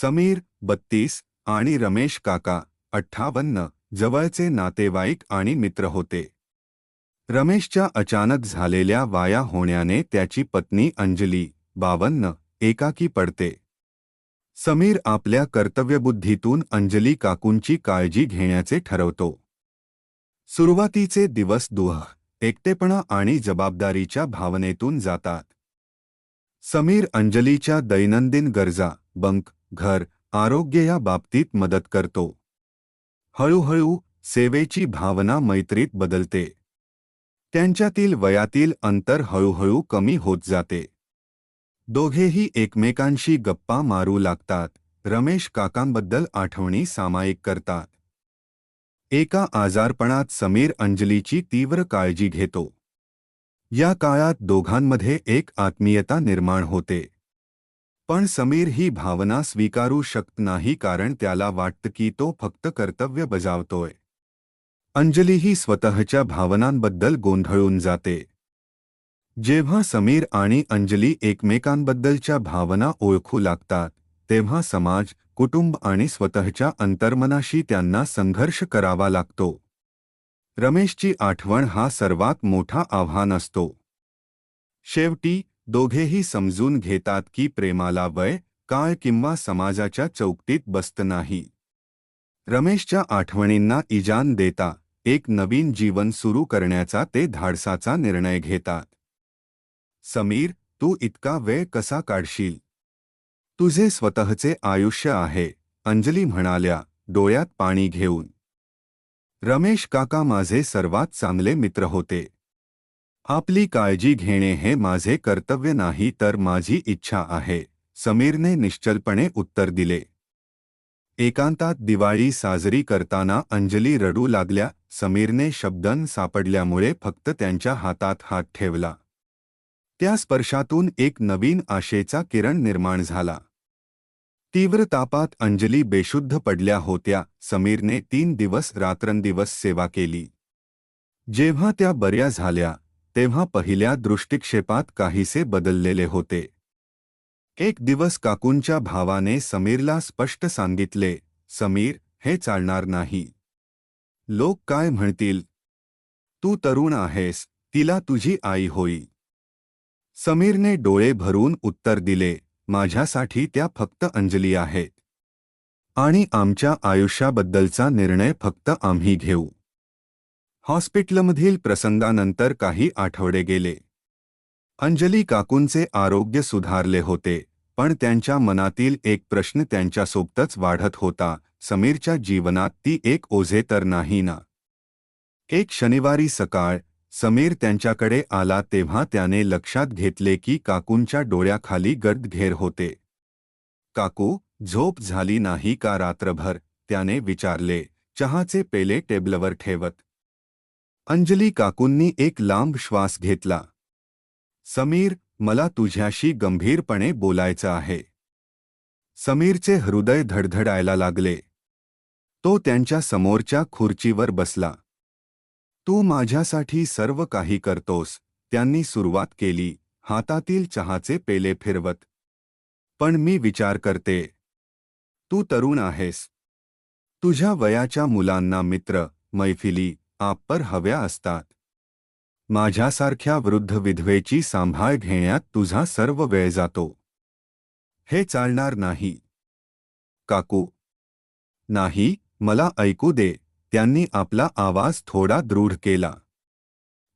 समीर बत्तीस आणि रमेश काका अठ्ठावन्न जवळचे नातेवाईक आणि मित्र होते. रमेशच्या अचानक झालेल्या वाया होण्याने त्याची पत्नी अंजली बावन्न एकाकी पडते. समीर आपल्या कर्तव्यबुद्धीतून अंजली काकूंची काळजी घेण्याचे ठरवतो. सुरुवातीचे दिवस दुह एकटेपणा आणि जबाबदारीच्या भावनेतून जातात. समीर अंजलीच्या दैनंदिन गरजा बंक घर आरोग्य या बाबतीत मदत करतो. हळूहळू सेवेची भावना मैत्रीत बदलते. त्यांच्यातील वयातील अंतर हळूहळू कमी होत जाते. दोघेही एकमेकांशी गप्पा मारू लागतात. रमेश काकांबद्दल आठवणी सामायिक करतात. एका आजारपणात समीर अंजलीची तीव्र काळजी घेतो. या काळात दोघांमध्ये एक आत्मीयता निर्माण होते. पण समीर ही भावना स्वीकारू शकत नाही कारण त्याला वाटतं की तो फक्त कर्तव्य बजावतोय. अंजलीही स्वतःच्या भावनांबद्दल गोंधळून जाते. जेव्हा समीर आणि अंजली एकमेकांबद्दलच्या भावना ओळखू लागतात तेव्हा समाज कुटुंब आणि स्वतःच्या अंतर्मनाशी त्यांना संघर्ष करावा लागतो. रमेशची आठवण हा सर्वात मोठा आव्हान असतो. शेवटी दोघेही समजून घेतात की प्रेमाला वय काळ किंवा समाजाच्या चौकटीत बसत नाही. रमेशच्या आठवणींना इजान देता एक नवीन जीवन सुरू करण्याचा ते धाडसाचा निर्णय घेतात. समीर तू इतका वेळ कसा काढशील? तुझे स्वतःचे आयुष्य आहे अंजली म्हणाल्या डोळ्यात पाणी घेऊन. रमेश काका माझे सर्वात चांगले मित्र होते. आपली काळजी घेणे हे माझे कर्तव्य नाही तर माझी इच्छा आहे समीरने निश्चलपणे उत्तर दिले. एकांतात दिवाळी साजरी करताना अंजली रडू लागल्या समीरने शब्दन सापडल्यामुळे फक्त त्यांच्या हातात हात ठेवला. त्या स्पर्शातून एक नवीन आशेचा किरण निर्माण झाला. तीव्र तापात अंजली बेशुद्ध पडल्या होत्या समीरने तीन दिवस रात्रंदिवस सेवा केली. जेव्हा त्या बऱ्या झाल्या तेव्हा पहिल्या दृष्टिक्षेपात काहीसे बदललेले होते. एक दिवस काकूंच्या भावाने समीरला स्पष्ट सांगितले समीर हे चालणार नाही. लोक काय म्हणतील? तू तरुण आहेस तिला तुझी आई होई. समीरने डोळे भरून उत्तर दिले माझ्यासाठी त्या फक्त अंजली आहेत. आणि आमच्या आयुष्याबद्दलचा निर्णय फक्त आम्ही घेऊ. हॉस्पिटलमधील प्रसंगानंतर काही आठवडे गेले. अंजली काकूंचे आरोग्य सुधारले होते पण त्यांच्या मनातील एक प्रश्न त्यांच्यासोबतच वाढत होता समीरच्या जीवनात ती एक ओझे तर नाही ना? एक शनिवारी सकाळ समीर त्यांच्याकडे आला तेव्हा त्याने लक्षात घेतले की काकूंच्या डोळ्याखाली घेर होते. काकू झोप झाली नाही का रात्रभर? त्याने विचारले. चहाचे पेले टेबलवर ठेवत. अंजली काकूंनी एक लांब श्वास घेतला. समीर मला तुझ्याशी गंभीरपणे बोलायचं आहे. समीरचे हृदय धडधडायला लागले. तो त्यांच्या समोरच्या खुर्चीवर बसला. तू माझ्यासाठी सर्व काही करतोस त्यांनी सुरुवात केली हातातील चहाचे पेले फिरवत. पण मी विचार करते. तू तरुण आहेस. तुझ्या वयाच्या मुलांना मित्र मैफिली आप्पर हव्या असतात. माझ्यासारख्या वृद्ध विधवेची सांभाळ घेण्यात तुझा सर्व वेळ जातो. हे चालणार नाही. काकू. नाही मला ऐकू दे. त्यांनी आपला आवाज थोडा दृढ केला.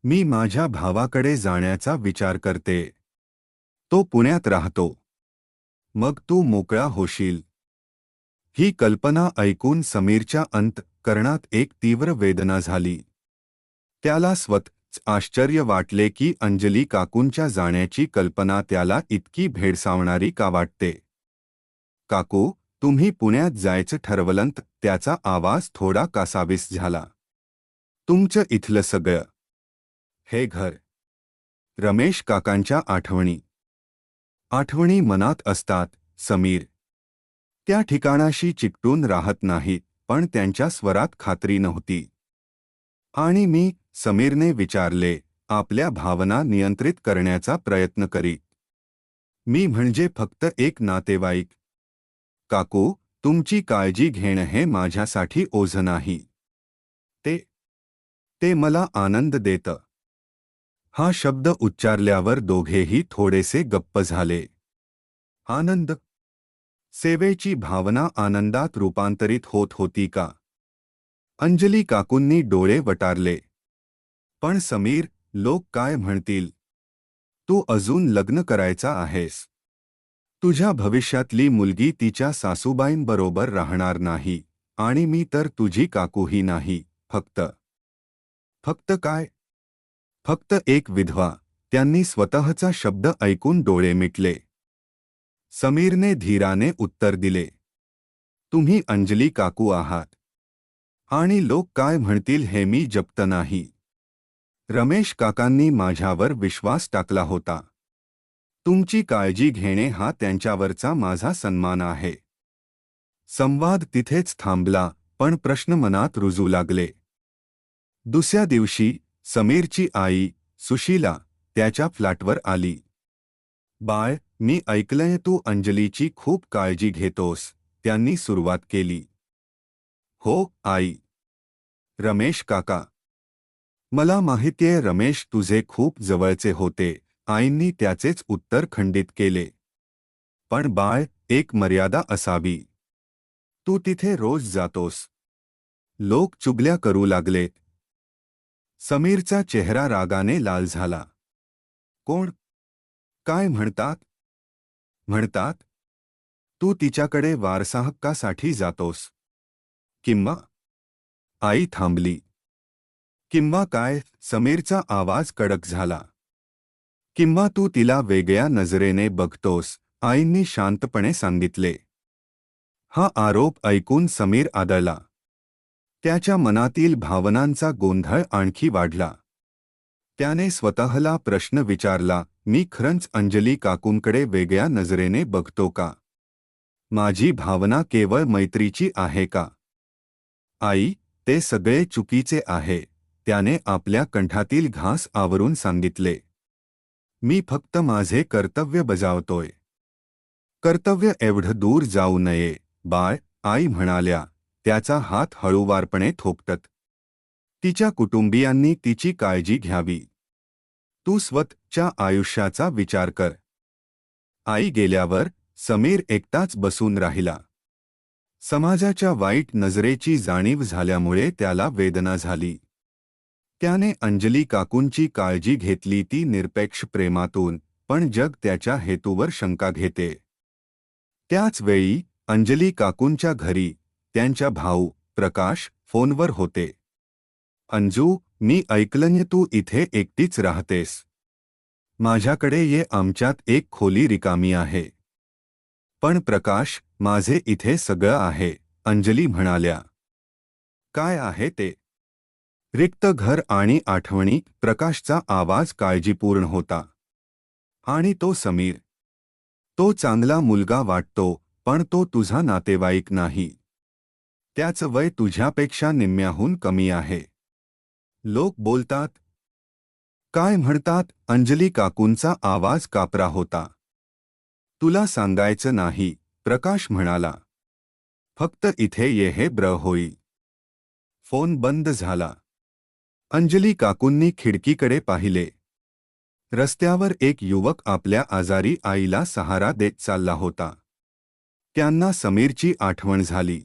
मी माझ्या भावाकडे जाण्याचा विचार करते. तो पुण्यात राहतो. मग तू मोकळा होशील. ही कल्पना ऐकून समीरच्या अंत करणात एक तीव्र वेदना झाली. त्याला स्वतःच आश्चर्य वाटले की अंजली काकूंच्या जाण्याची कल्पना त्याला इतकी भेडसावणारी का वाटते? काकू तुम्ही पुण्यात जायचं ठरवलंत त्याचा आवाज थोडा कासावीस झाला. तुमचं इथलं सगळं. हे घर. रमेश काकांच्या आठवणी. आठवणी मनात असतात समीर. त्या ठिकाणाशी चिकटून राहत नाहीत पण त्यांच्या स्वरात खात्री नव्हती. आणि मी समीरने विचारले आपल्या भावना नियंत्रित करण्याचा प्रयत्न करी. मी म्हणजे फक्त एक नातेवाईक. काकू तुमची काळजी घेणं हे माझ्यासाठी ओझ नाही. ते ते मला आनंद देतं. हा शब्द उच्चारल्यावर दोघेही थोडेसे गप्प झाले. आनंद सेवेची भावना आनंदात रूपांतरित होत होती का? अंजली काकूंनी डोळे वटारले. पण समीर लोक काय म्हणतील? तू अजून लग्न करायचा आहेस. तुझ्या भविष्यातली मुलगी तिच्या सासूबाईंबरोबर राहणार नाही. आणि मी तर तुझी काकूही नाही फक्त. फक्त काय? फक्त एक विधवा. त्यांनी स्वतःचा शब्द ऐकून डोळे मिटले. समीरने धीराने उत्तर दिले तुम्ही अंजली काकू आहात. आणि लोक काय म्हणतील हे मी जप्त नाही. रमेश काकांनी माझ्यावर विश्वास टाकला होता. तुमची काळजी घेणे हा त्यांच्यावरचा माझा सन्मान आहे. संवाद तिथेच थांबला पण प्रश्न मनात रुजू लागले. दुसऱ्या दिवशी समीरची आई सुशीला त्याच्या फ्लॅटवर आली. बाळ मी ऐकलंय तू अंजलीची खूप काळजी घेतोस त्यांनी सुरुवात केली. हो आई. रमेश काका. मला माहितीये रमेश तुझे खूप जवळचे होते आईंनी त्याचेच उत्तर खंडित केले. पण बाळ एक मर्यादा असावी. तू तिथे रोज जातोस. लोक चुगल्या करू लागलेत समीरचा चेहरा रागाने लाल झाला. कोण? काय म्हणतात? म्हणतात तू तिच्याकडे वारसाहक्कासाठी जातोस. किंवा आई थांबली. किंवा काय समीरचा आवाज कडक झाला. किंवा तू तिला वेगळ्या नजरेने बघतोस आईंनी शांतपणे सांगितले. हा आरोप ऐकून समीर आदळला. त्याच्या मनातील भावनांचा गोंधळ आणखी वाढला. त्याने स्वतःला प्रश्न विचारला मी खरंच अंजली काकूंकडे वेगळ्या नजरेने बघतो का? माझी भावना केवळ मैत्रीची आहे का? आई ते सगळे चुकीचे आहे त्याने आपल्या कंठातील घास आवरून सांगितले. मी फक्त माझे कर्तव्य बजावतोय. कर्तव्य एवढं दूर जाऊ नये बाळ आई म्हणाल्या त्याचा हात हळूवारपणे थोपटत. तिच्या कुटुंबियांनी तिची काळजी घ्यावी. तू स्वतःच्या आयुष्याचा विचार कर. आई गेल्यावर समीर एकटाच बसून राहिला. समाजाच्या वाईट नजरेची जाणीव झाल्यामुळे त्याला वेदना झाली. त्याने अंजली काकूंची काळजी घेतली ती निरपेक्ष प्रेमातून पण जग त्याच्या हेतूवर शंका घेते. त्याच वेळी अंजली काकूंच्या घरी त्यांच्या भाऊ प्रकाश फोनवर होते. अंजू मी ऐकलंय तू इथे एकटीच राहतेस. माझ्याकडे ये आमच्यात एक खोली रिकामी आहे. पण प्रकाश माझे इथे सगळं आहे अंजली म्हणाल्या. काय आहे ते? रिक्त घर आणि आठवणी प्रकाशचा आवाज काळजीपूर्ण होता. आणि तो समीर. तो चांगला मुलगा वाटतो पण तो तुझा नातेवाईक नाही. त्याचं वय तुझ्यापेक्षा निम्म्याहून कमी आहे. लोक बोलतात काय म्हणतात? अंजली काकूंचा आवाज कापरा होता. तुला सांगायचं नाही. प्रकाश म्हणाला फक्त इथे ये हे ब्र होई. फोन बंद झाला. अंजली काकूंनी खिडकीकडे पाहिले. रस्त्यावर एक युवक आपल्या आजारी आईला सहारा देत चालला होता. त्यांना समीरची आठवण झाली.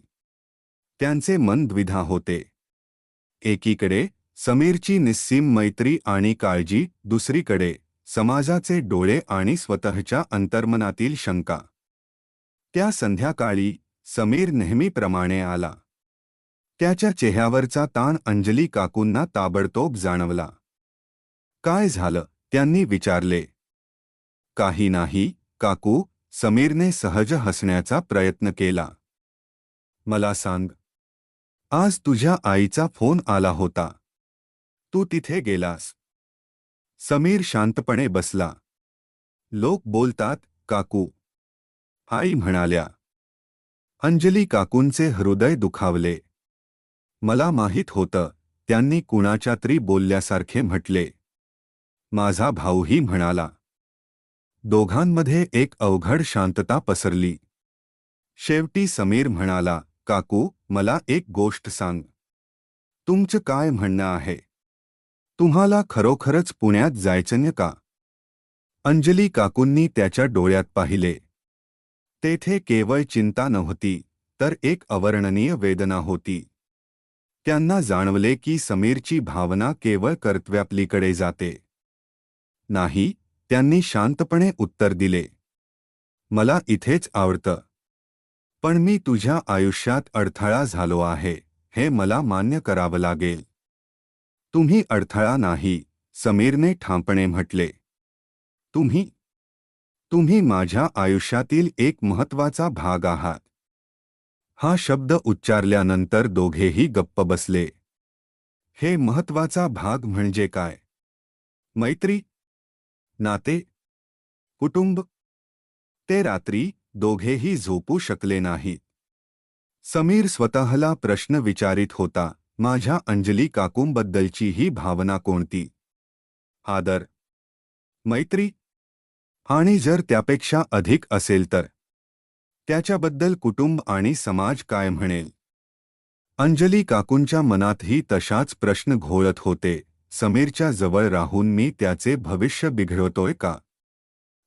त्यांचे मन द्विधा होते. एकीकडे समीरची निस्सीम मैत्री आणि काळजी दुसरीकडे समाजाचे डोळे आणि स्वतःच्या अंतर्मनातील शंका. त्या संध्याकाळी समीर नेहमीप्रमाणे आला. त्याच्या चेहऱ्यावरचा ताण अंजली काकूंना ताबडतोब जाणवला. काय झालं? त्यांनी विचारले. काही नाही काकू समीरने सहज हसण्याचा प्रयत्न केला. मला सांग. आज तुझ्या आईचा फोन आला होता. तू तिथे गेलास. समीर शांतपणे बसला. लोक बोलतात काकू. आई म्हणाल्या अंजली काकूंचे हृदय दुखावले. मला माहीत होतं त्यांनी कुणाच्या तरी बोलल्यासारखे म्हटले. माझा भाऊही म्हणाला. दोघांमध्ये एक अवघड शांतता पसरली. शेवटी समीर म्हणाला काकू मला एक गोष्ट सांग. तुमचं काय म्हणणं आहे? तुम्हाला खरोखरच पुण्यात जायचं का? अंजली काकूंनी त्याच्या डोळ्यात पाहिले. तेथे केवळ चिंता नव्हती तर एक अवर्णनीय वेदना होती. त्यांना जाणवले की समीरची भावना केवळ कर्तव्यापलीकडे जाते. नाही त्यांनी शांतपणे उत्तर दिले. मला इथेच आवडतं. पण मी तुझ्या आयुष्यात अडथळा झालो आहे हे मला मान्य करावं लागेल. तुम्ही अडथळा नाही समीरने ठामपणे म्हटले. तुम्ही तुम्ही माझ्या आयुष्यातील एक महत्त्वाचा भाग आहात. हा शब्द उच्चारल्यानंतर दोघेही गप्प बसले. हे महत्त्वाचा भाग म्हणजे काय? मैत्री नाते कुटुंब ते रात्री दोघेही झोपू शकले नाहीत. समीर स्वतःला प्रश्न विचारित होता. माझ्या अंजली काकूंबद्दलची ही भावना कोणती? आदर. मैत्री. आणि जर त्यापेक्षा अधिक असेल तर? त्याच्याबद्दल कुटुंब आणि समाज काय म्हणेल? अंजली काकूंच्या मनातही तशाच प्रश्न घोळत होते. समीरच्या जवळ राहून मी त्याचे भविष्य बिघडवतोय का?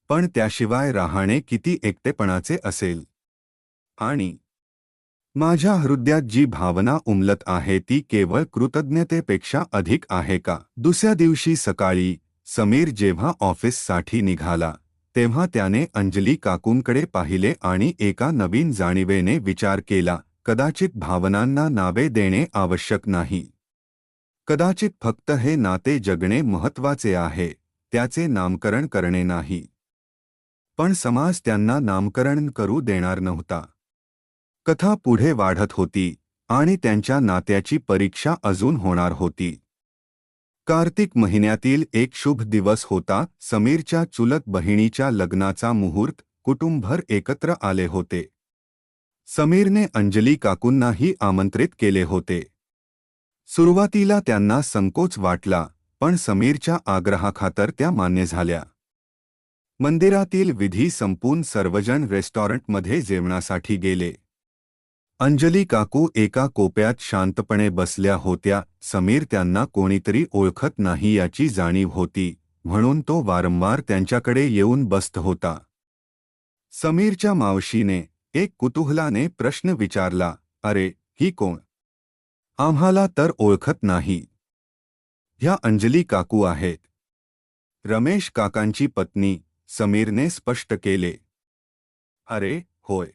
पण त्याशिवाय राहणे किती एकटेपणाचे असेल? आणि माझ्या हृदयात जी भावना उमलत आहे ती केवळ कृतज्ञतेपेक्षा अधिक आहे का? दुसऱ्या दिवशी सकाळी समीर जेव्हा ऑफिससाठी निघाला तेव्हा त्याने अंजली काकूंकडे पाहिले आणि एका नवीन जाणीवेने विचार केला कदाचित भावनांना नावे देणे आवश्यक नाही. कदाचित फक्त हे नाते जगणे महत्त्वाचे आहे त्याचे नामकरण करणे नाही. पण समाज त्यांना नामकरण करू देणार नव्हता. कथा पुढे वाढत होती आणि त्यांच्या नात्याची परीक्षा अजून होणार होती. कार्तिक महिन्यातील एक शुभ दिवस होता समीरच्या चुलत बहिणीच्या लग्नाचा मुहूर्त कुटुंबभर एकत्र आले होते. समीरने अंजली काकूंनाही आमंत्रित केले होते. सुरुवातीला त्यांना संकोच वाटला पण समीरच्या आग्रहाखातर त्या मान्य झाल्या. मंदिरातील विधी संपून सर्वजण रेस्टॉरंटमध्ये जेवणासाठी गेले. अंजली काकू एका कोप्यात शांतपणे बसल्या होत्या. समीर त्यांना कोणीतरी ओळखत नाही याची जाणीव होती म्हणून तो वारंवार त्यांच्याकडे येऊन बसत होता. समीरच्या मावशीने एक कुतूहलाने प्रश्न विचारला अरे ही कोण? आम्हाला तर ओळखत नाही. ह्या अंजली काकू आहेत. रमेश काकांची पत्नी समीरने स्पष्ट केले. अरे होय.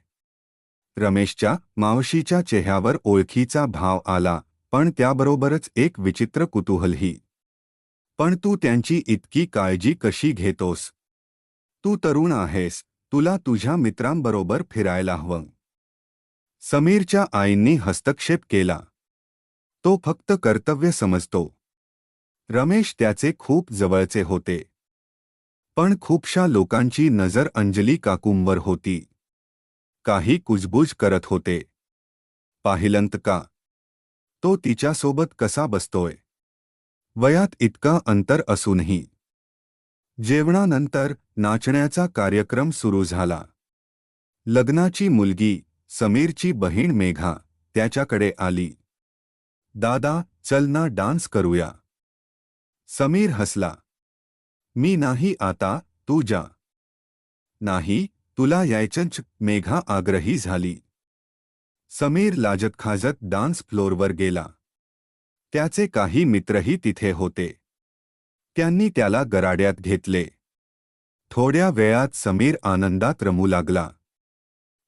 रमेशच्या मावशीच्या चेहऱ्यावर ओळखीचा भाव आला पण त्याबरोबरच एक विचित्र कुतूहलही. पण तू त्यांची इतकी काळजी कशी घेतोस? तू तरुण आहेस तुला तुझ्या मित्रांबरोबर फिरायला हवं. समीरच्या आईंनी हस्तक्षेप केला. तो फक्त कर्तव्य समजतो. रमेश त्याचे खूप जवळचे होते. पण खूपशा लोकांची नजर अंजली काकूंवर होती. काही कुजबुज करत होते. पाहिलंत का? तो तिच्यासोबत कसा बसतोय? वयात इतका अंतर असूनही. जेवणानंतर नाचण्याचा कार्यक्रम सुरू झाला. लग्नाची मुलगी समीरची बहीण मेघा त्याच्याकडे आली. दादा चल ना डान्स करूया. समीर हसला. मी नाही आता तू जा. नाही? तुला यायचंच मेघा आग्रही झाली. समीर लाजत खाजत डान्स फ्लोरवर गेला. त्याचे काही मित्रही तिथे होते. त्यांनी त्याला गराड्यात घेतले. थोड्या वेळात समीर आनंदात रमू लागला.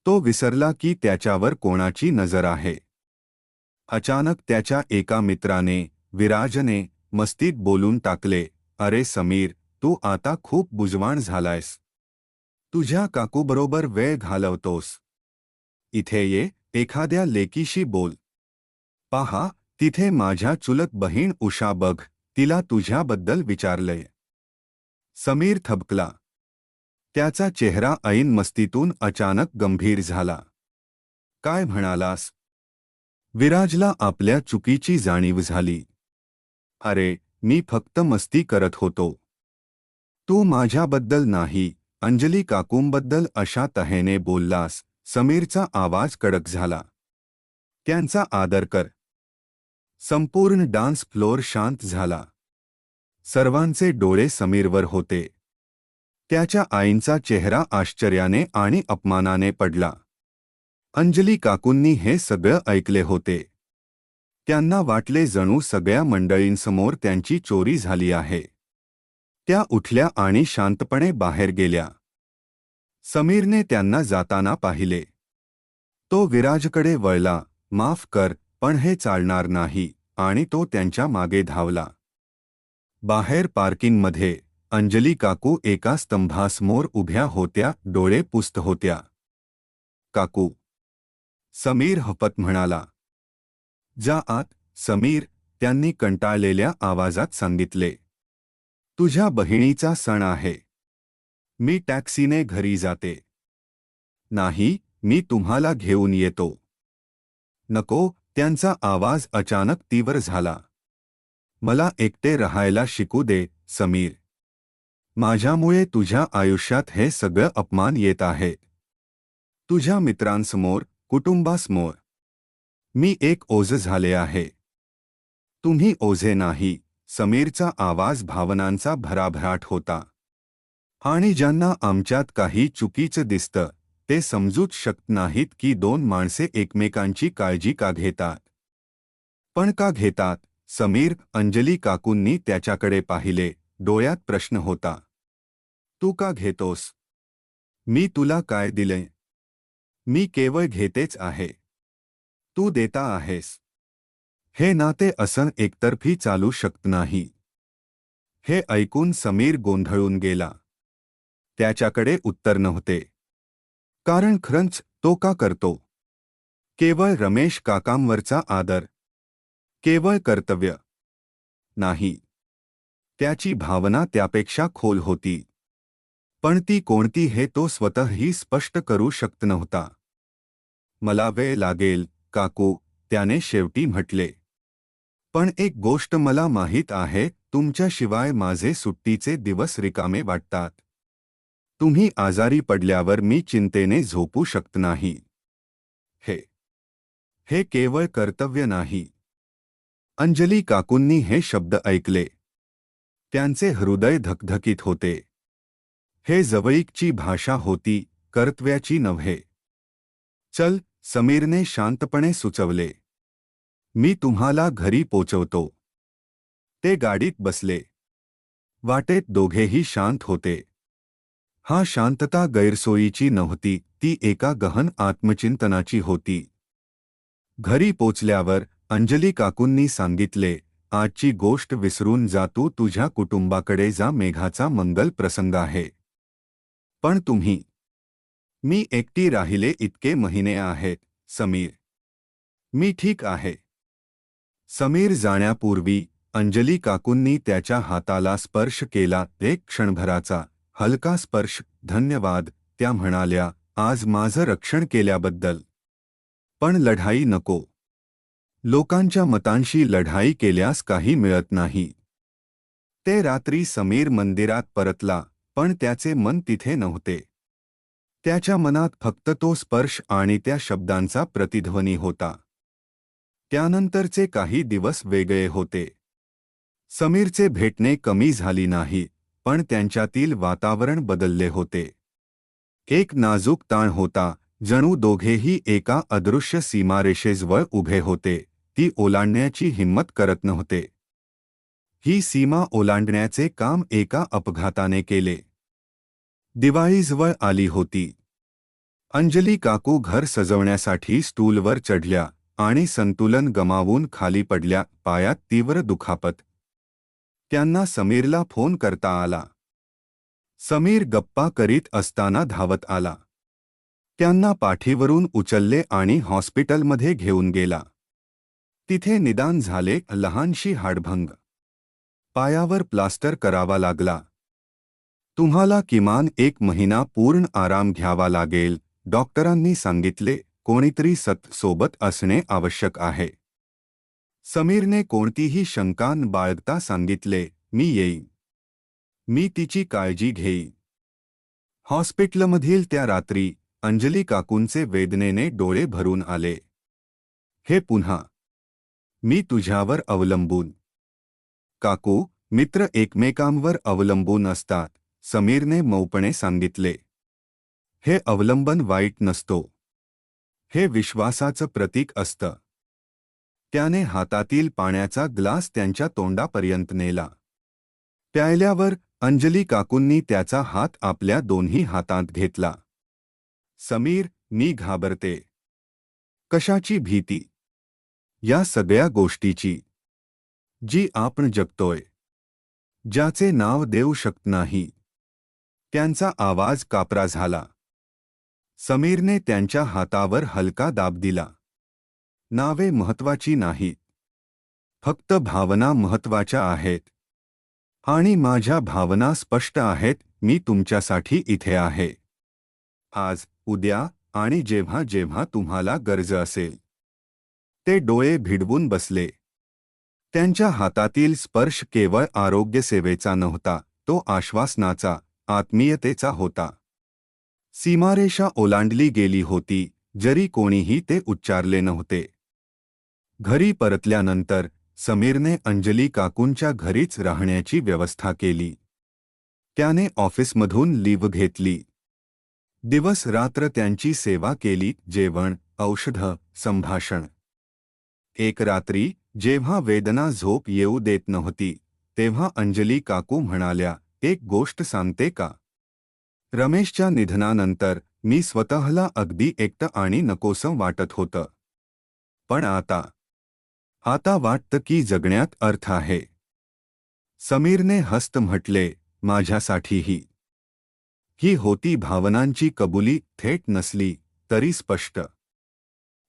तो विसरला की त्याच्यावर कोणाची नजर आहे. अचानक त्याच्या एका मित्राने विराजने मस्तीत बोलून टाकले अरे समीर तू आता खूप बुजवाण झालायस. तुझ्या काकूबरोबर वेळ घालवतोस. इथे ये एखाद्या लेकीशी बोल. पहा तिथे माझ्या चुलत बहीण उषा बघ तिला तुझ्याबद्दल विचारलंय. समीर थबकला. त्याचा चेहरा ऐन मस्तीतून अचानक गंभीर झाला. काय म्हणालास? विराजला आपल्या चुकीची जाणीव झाली. अरे मी फक्त मस्ती करत होतो. तू माझ्याबद्दल नाही अंजली काकूंबद्दल अशा तहेने बोललास, समीरचा आवाज़ कडक झाला. त्यांचा आदर कर. संपूर्ण डान्स फ्लोर शांत झाला. सर्वांचे डोळे समीरवर होते. त्याच्या आईंचा चेहरा आश्चर्याने आणि अपमानाने पडला. अंजली काकूंनी हे सगळं ऐकले होते. त्यांना वाटले जणू सगळ्या मंडळींसमोर त्यांची चोरी झाली आहे. त्या उठल्या आणि शांतपणे बाहेर गेल्या. समीरने त्यांना जाताना पाहिले. तो विराजकडे वळला माफ कर पण हे चालणार नाही आणि तो त्यांच्या मागे धावला. बाहेर पार्किंगमध्ये अंजली काकू एका स्तंभासमोर उभ्या होत्या डोळे पुस्त होत्या. काकू समीर हपत म्हणाला. जा आत समीर त्यांनी कंटाळलेल्या आवाजात सांगितले. तुझ्या बहिणीचा सण आहे. मी टॅक्सीने घरी जाते. नाही मी तुम्हाला घेऊन येतो. नको त्यांचा आवाज अचानक तीव्र झाला. मला एकटे राहायला शिकू दे समीर. माझ्यामुळे तुझ्या आयुष्यात हे सगळं अपमान येत आहे. तुझ्या मित्रांसमोर कुटुंबासमोर. मी एक ओझ झाले आहे. तुम्ही ओझे नाही. समीरचा आवाज भावनांचा भराभराट होता. आणि ज्यांना आमच्यात काही चुकीचं दिसतं ते समजूच शकत नाहीत की दोन माणसे एकमेकांची काळजी का घेतात. पण का घेतात? समीर अंजली काकूंनी त्याच्याकडे पाहिले डोळ्यात प्रश्न होता. तू का घेतोस? मी तुला काय दिले मी केवळ घेतेच आहे. तू देता आहेस. हे नाते असं एकतर्फी चालू शकत नाही. हे ऐकून समीर गोंधळून गेला. त्याच्याकडे उत्तर नव्हते. कारण खरंच तो का करतो? केवळ रमेश काकांवरचा आदर. केवळ कर्तव्य. नाही. त्याची भावना त्यापेक्षा खोल होती. पण ती कोणती हे तो स्वतःही स्पष्ट करू शकत नव्हता. मला वेळ लागेल काकू त्याने शेवटी म्हटले. पण एक गोष्ट मला माहीत आहे तुमच्याशिवाय माझे सुट्टीचे दिवस रिकामे वाटतात. तुम्ही आजारी पडल्यावर मी चिंतेने झोपू शकत नाही. हे. हे केवळ कर्तव्य नाही. अंजली काकूंनी हे शब्द ऐकले. त्यांचे हृदय धकधकीत होते. हे जवळीकची भाषा होती कर्तव्याची नव्हे. चल समीरने शांतपणे सुचवले. मी तुम्हाला घरी पोचवतो. ते गाडीत बसले. वाटेत दोघेही शांत होते. हा शांतता गैरसोयीची नव्हती ती एका गहन आत्मचिंतनाची होती. घरी पोचल्यावर अंजली काकूंनी सांगितले आजची गोष्ट विसरून जा तू तुझ्या कुटुंबाकडे जा मेघाचा मंगल प्रसंग आहे. पण तुम्ही मी एकटी राहिले इतके महिने आहेत समीर. मी ठीक आहे. समीर जाण्यापूर्वी अंजली काकूंनी त्याच्या हाताला स्पर्श केला एक क्षणभराचा. हलका स्पर्श धन्यवाद त्या म्हणाल्या आज माझं रक्षण केल्याबद्दल. पण लढाई नको. लोकांच्या मतांशी लढाई केल्यास काही मिळत नाही. ते रात्री समीर मंदिरात परतला पण त्याचे मन तिथे नव्हते. त्याच्या मनात फक्त तो स्पर्श आणि त्या शब्दांचा प्रतिध्वनी होता. त्यानंतरचे काही दिवस वेगळे होते. समीरचे भेटणे कमी झाली नाही, पण त्यांच्यातील वातावरण बदलले होते. एक नाजूक ताण होता, जणू दोघेही एका अदृश्य सीमारेषेजवळ उभे होते, ती ओलांडण्याची हिंमत करत नव्हते. ही सीमा ओलांडण्याचे काम एका अपघाताने केले. दिवाळीजवळ आली होती. अंजली काकू घर सजवण्यासाठी स्टूलवर चढल्या. आणि संतुलन गमावून खाली पडल्या पायात तीव्र दुखापत. त्यांना समीरला फोन करता आला. समीर गप्पा करीत असताना धावत आला. त्यांना पाठीवरून उचलले आणि हॉस्पिटलमध्ये घेऊन गेला. तिथे निदान झाले लहानशी हाडभंग. पायावर प्लास्टर करावा लागला. तुम्हाला किमान एक महिना पूर्ण आराम घ्यावा लागेल डॉक्टरांनी सांगितले. कोणीतरी सत सोबत असणे आवश्यक आहे. समीरने कोणतीही शंकान बाळगता सांगितले मी येईन. मी तिची काळजी घेईन. हॉस्पिटलमधील त्या रात्री अंजली काकूंचे वेदनेने डोळे भरून आले. हे पुन्हा. मी तुझ्यावर अवलंबून. काकू मित्र एकमेकांवर अवलंबून असतात समीरने मौपणे सांगितले. हे अवलंबन वाईट नसतो. हे विश्वासाचं प्रतीक असतं. त्याने हातातील पाण्याचा ग्लास त्यांच्या तोंडापर्यंत नेला. प्यायल्यावर अंजली काकूंनी त्याचा हात आपल्या दोन्ही हातात घेतला. समीर मी घाबरते. कशाची भीती? या सगळ्या गोष्टीची. जी आपण जगतोय. ज्याचे नाव देऊ शकत नाही. त्यांचा आवाज कापरा झाला. समीरने त्यांच्या हातावर हलका दाब दिला. नावे महत्वाची नाहीत. फक्त भावना महत्त्वाच्या आहेत. आणि माझ्या भावना स्पष्ट आहेत मी तुमच्यासाठी इथे आहे. आज उद्या आणि जेव्हा जेव्हा तुम्हाला गरज असेल. ते डोळे भिडवून बसले. त्यांच्या हातातील स्पर्श केवळ आरोग्यसेवेचा नव्हता तो आश्वासनाचा आत्मीयतेचा होता. सीमारेषा ओलांडली गेली होती जरी कोणीही ते उच्चारले नव्हते. घरी परतल्यानंतर समीरने अंजली काकूंच्या घरीच राहण्याची व्यवस्था केली. त्याने ऑफिसमधून लीव्ह घेतली. दिवस रात्र त्यांची सेवा केली जेवण औषध संभाषण. एक रात्री जेव्हा वेदना झोप येऊ देत नव्हती तेव्हा अंजली काकू म्हणाल्या एक गोष्ट सांगते का? रमेशच्या निधनानंतर मी स्वतःला अगदी एकटं आणि नकोसं वाटत होतं. पण आता आता वाटतं की जगण्यात अर्थ आहे. समीरने हस्त म्हटले माझ्यासाठीही. ही होती भावनांची कबुली थेट नसली तरी स्पष्ट.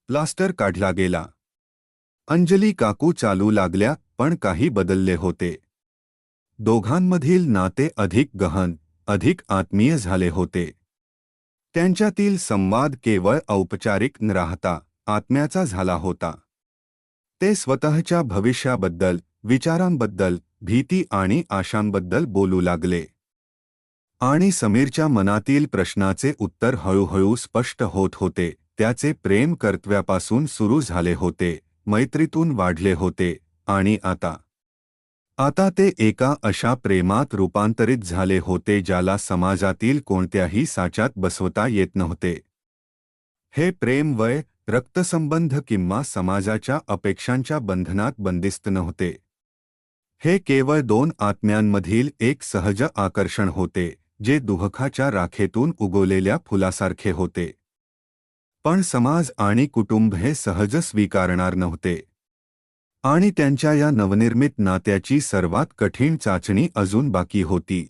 प्लास्टर काढला गेला. अंजली काकू चालू लागल्या पण काही बदलले होते. दोघांमधील नाते अधिक गहन अधिक आत्मीय झाले होते. त्यांच्यातील संवाद केवळ औपचारिक न राहता आत्म्याचा झाला होता. ते स्वतःच्या भविष्याबद्दल विचारांबद्दल भीती आणि आशांबद्दल बोलू लागले. आणि समीरच्या मनातील प्रश्नाचे उत्तर हळूहळू स्पष्ट होत होते. त्याचे प्रेम कर्तव्यापासून सुरू झाले होते. मैत्रीतून वाढले होते. आणि आता आता ते एका अशा प्रेमात रूपांतरित झाले होते ज्याला समाजातील कोणत्याही साच्यात बसवता येत नव्हते. हे प्रेम वय रक्तसंबंध किंवा समाजाच्या अपेक्षांच्या बंधनात बंदिस्त नव्हते. हे केवळ दोन आत्म्यांमधील एक सहज आकर्षण होते जे दुहखाच्या राखेतून उगवलेल्या फुलासारखे होते. पण समाज आणि कुटुंब हे सहज स्वीकारणार नव्हते. आणि त्यांच्या या नवनिर्मित नात्याची सर्वात कठीण चाचणी अजून बाकी होती.